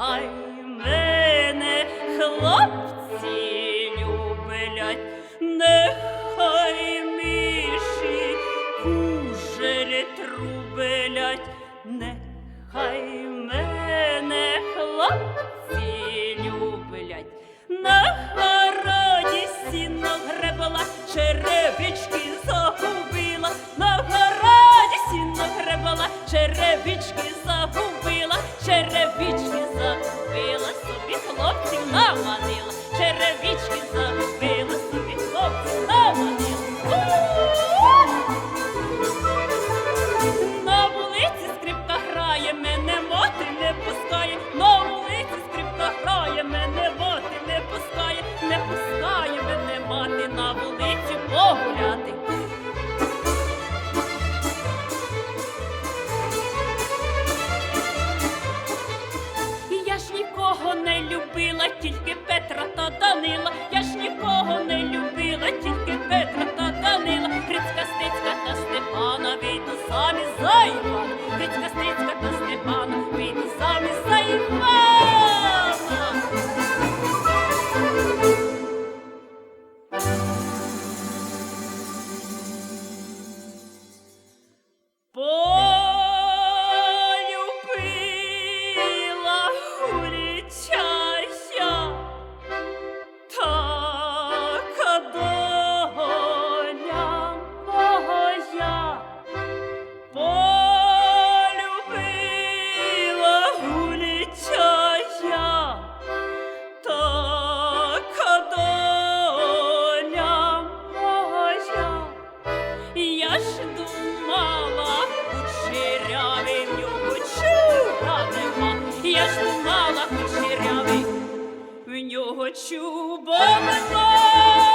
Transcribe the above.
Нехай мене хлопці люблять, нехай миші кужелі трубелять, нехай мене хлопці люблять. На городі сіно гребала, черевички пускає. На вулиці скрипка грає, мене моти не пускає, не пускає мене мати на вулиці погуляти. Я ж нікого не любила, тільки Петра та Данила. Я ж нікого не любила, тільки Петра та Данила. Грицька, Стецька та Степана вийду самі за Івана. Стецька та Степана почув, бо минуло.